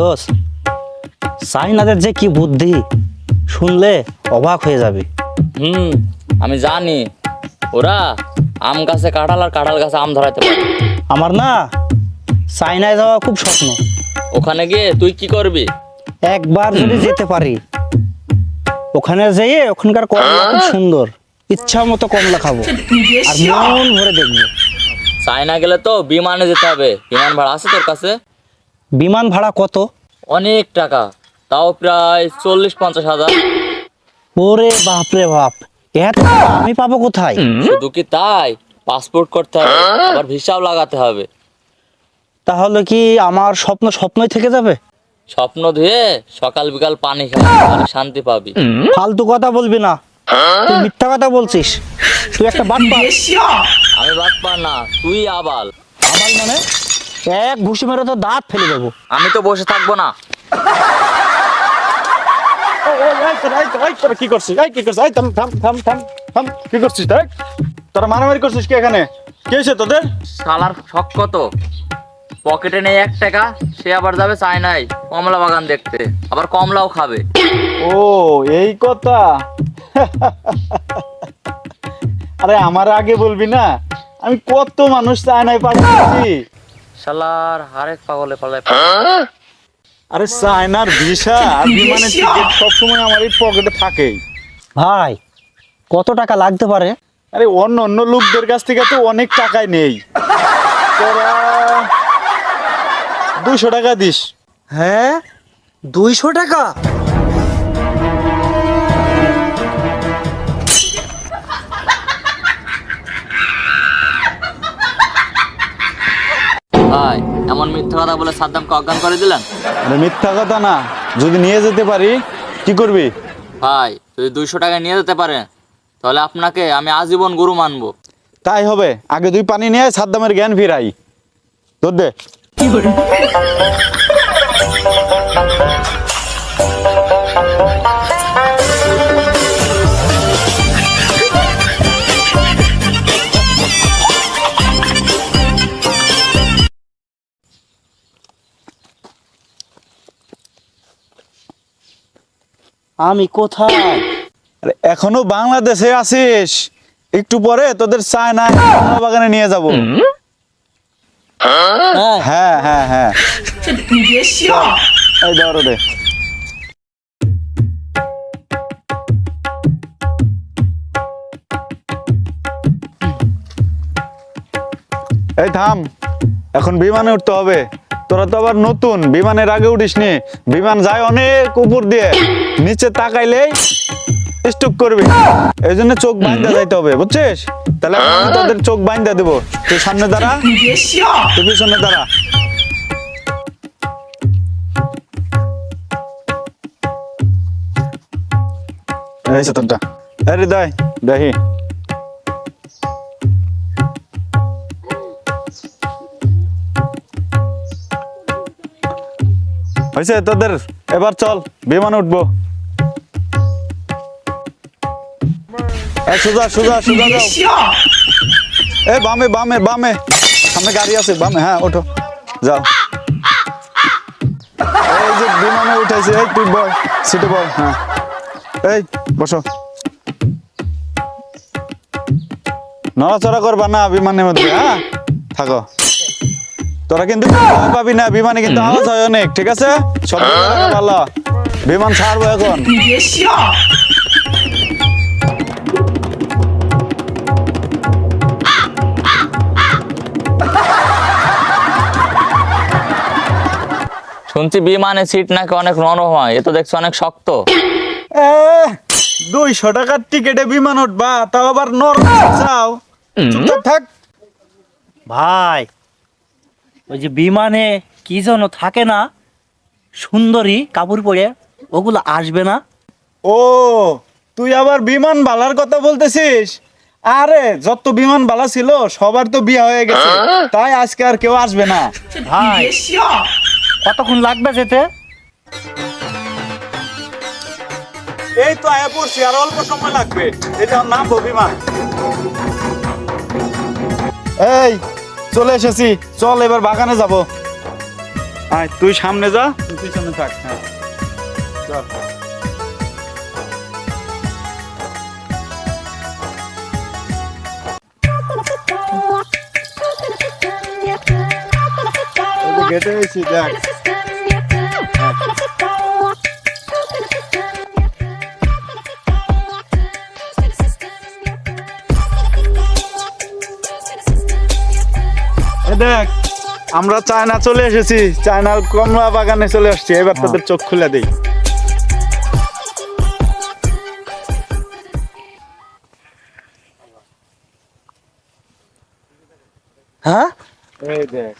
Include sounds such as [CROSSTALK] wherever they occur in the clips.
দোষ চাইনাদের যে কি বুদ্ধি শুনলে অবাক হয়ে যাবে। হুম আমি জানি। ওরা আম গাছে কাঁঠাল আর কাঁঠাল গাছে আম ধরাতে পারে। আমার না চাইনায় যাওয়া খুব স্বপ্ন। ওখানে গিয়ে তুই কি করবি? একবার যদি যেতে পারি ওখানে যেয়ে ওখানকার কমলা খুব সুন্দর। ইচ্ছা মতো কমলা খাব। আর মন ভরে দেখব। চায়না গেলে তো বিমানে যেতে হবে। বিমান ভাড়া আছে তোর কাছে? বিমান ভাড়া কত? অনেক টাকা তাও প্রায় চল্লিশ পঞ্চাশ হাজার। ওরে বাপরে বাপ এত টাকা আমি পাবো কোথায়? শুধু কি তাই? পাসপোর্ট করতে হবে আবার ভিসাও লাগাতে হবে। তাহলে কি আমার স্বপ্ন স্বপ্নই থেকে যাবে? স্বপ্ন ধুয়ে সকাল বিকাল পানি খাবি শান্তি পাবি। ফালতু কথা বলবি না। তুই মিথ্যা কথা বলছিস। তুই একটা বাটপা আমি বাদ পা না তুই আবাল। আবার মানে? এক ঘুষি মেরে তো দাঁত ফেলে দেবো। আমি তো বসে থাকব না। কি করছিস কি করছিস থাম থাম থাম থাম থাম কি করছিস দেখ তোরা মারামারি করছিস কি এখানে কি হয়েছে তোদের শালার শখ কত? পকেটে নেই এক টাকা সে আবার যাবে চায়নায় কমলা বাগান দেখতে। আবার কমলাও খাবে। ও এই কথা। আরে আমার আগে বলবি না আমি কত মানুষ চায়নায় পাঠাচ্ছি শালার হারেক পাগলে পালায় আরে চায়নার ভিসা আর বিমানের টিকিট সবসময় আমার এই পকেটে থাকেই। ভাই কত টাকা লাগতে পারে? আরে অন্য অন্য লোকদের কাছ থেকে তো অনেক টাকাই নেই। তোরা দুশো টাকা দিস। হ্যাঁ? দুইশো টাকা? এমন মিথ্যা কথা বলে সাদ্দামকে অজ্ঞান করে দিলেন? আরে মিথ্যা কথা না। যদি নিয়ে যেতে পারি কি করবি? ভাই যদি দুইশো টাকা নিয়ে যেতে পারেন তাহলে আপনাকে আমি আজীবন গুরু মানবো। তাই হবে। আগে দুই পানি নিয়ে সাদ্দামের জ্ঞান ফিরাই। তোর দে। আমি কোথায়? আরে এখনও বাংলাদেশে আছিস? একটু পরে তোদের চায়না বাগানে নিয়ে যাব। হ্যাঁ। হ্যাঁ হ্যাঁ হ্যাঁ। [LAUGHS] এই ধরো রে। এই থাম এখন বিমানে উঠতে হবে। তোরা তো আবার নতুন বিমানের আগে উঠিস নি বিমান যায় অনেক উপর দিয়ে নিচে তাকাইলেই স্টক করবি। এই জন্য চোখ বাইন্দা যাইতে হবে বুঝছিস? তাহলে আমি তোদের চোখ বাইন্দা দেবো। তুই সামনে দাঁড়া। তুই পিছনে দাঁড়া। এই তোরটা। আরে দাই দেখি হয়েছে তোদের। এবার চল, বিমানে উঠবো। সোজা সোজা সোজা এ, বামে বামে বামে। সামনে গাড়ি আছে, বামে হ্যাঁ ওঠো। যাও। এই যে বিমানে উঠেছে এই তুই বয় সিটে বয় হ্যাঁ। এই, বসো। নড়াচড়া করবা না বিমানের মধ্যে হ্যাঁ? থাকো। তোরা কিন্তু ভয় পাবি না বিমানে কিন্তু আওয়াজ হয় অনেক ঠিক আছে? সব ভালো বিমান ছাড়বো এখন। শুনছি বিমানে সিট নাকি অনেক নরম হয় এ তো দেখছি অনেক শক্ত। দুইশো টাকার টিকেটে বিমান উঠবা তাও আবার নরম চাও। থাক। ভাই ওই যে বিমানে কি যেন থাকে না সুন্দরী কাপড় পরে ওগুলো আসবে না। ও তুই আবার বিমান বালার কথা বলতেছিস? আরে যত বিমান বালা ছিল সবার তো বিয়ে হয়ে গেছে। তাই আজকে আর কেউ আসবে না। ভাই কতক্ষণ লাগবে যেতে? এই তো আয়া পড়ছি আর অল্প সময় লাগবে। এটা আমার বিমান এই চলে এসেছি। চল এবার বাগানে যাব। আয় তুই সামনে যা। পিছনে থাক হ্যাঁ। চল গেটে এসেছি দেখ। দেখ আমরা চায়না চলে এসেছি চায়নার কমলা বাগানে চলে আসছি এবার তাদের চোখ খুলে দেই। হ্যাঁ? এই দেখ।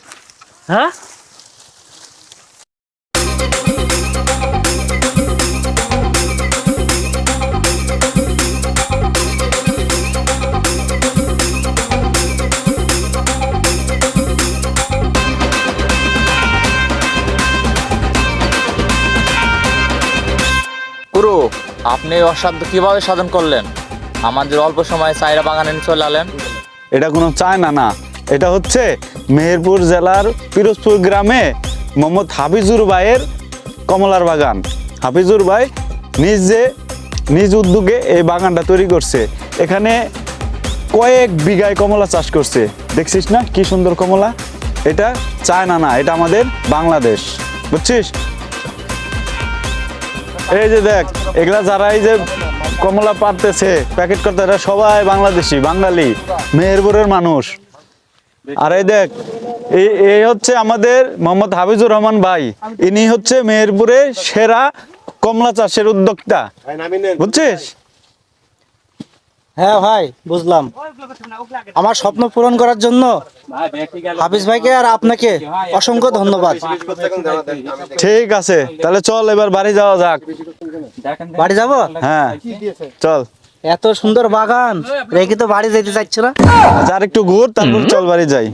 হ্যাঁ? আপনি অসাধ্য কীভাবে সাধন করলেন? আমাদের অল্প সময়ে চাইরা বাগানে চলে আলেন এটা কোনো চায়না না। এটা হচ্ছে মেহেরপুর জেলার পিরোজপুর গ্রামে মোহাম্মদ হাফিজুর ভাইয়ের কমলার বাগান। হাফিজুর ভাই নিজে নিজ উদ্যোগে এই বাগানটা তৈরি করছে। এখানে কয়েক বিঘায় কমলা চাষ করছে। দেখছিস না কি সুন্দর কমলা? এটা চায়না না, এটা আমাদের বাংলাদেশ। বুঝছিস? এই যে দেখ এগুলা যারা এই যে কমলা পারতেছে প্যাকেট করতে এরা সবাই বাংলাদেশি বাঙালি মেহেরপুরের মানুষ। আর এই দেখ এই এই হচ্ছে আমাদের মোহাম্মদ হাফিজুর রহমান ভাই। ইনি হচ্ছে মেহেরপুরের সেরা কমলা চাষের উদ্যোক্তা। বুঝছিস? হ্যাঁ ভাই বুঝলাম। আমার স্বপ্ন পূরণ করার জন্য হাফিজ ভাইকে আর আপনাকে অসংখ্য ধন্যবাদ। ঠিক আছে তাহলে চল এবার বাড়ি যাওয়া যাক। বাড়ি যাব? হ্যাঁ চল। এত সুন্দর বাগান রেখে তো বাড়ি যেতে চাইছে না। যার আর একটু ঘুর তারপর চল বাড়ি যাই।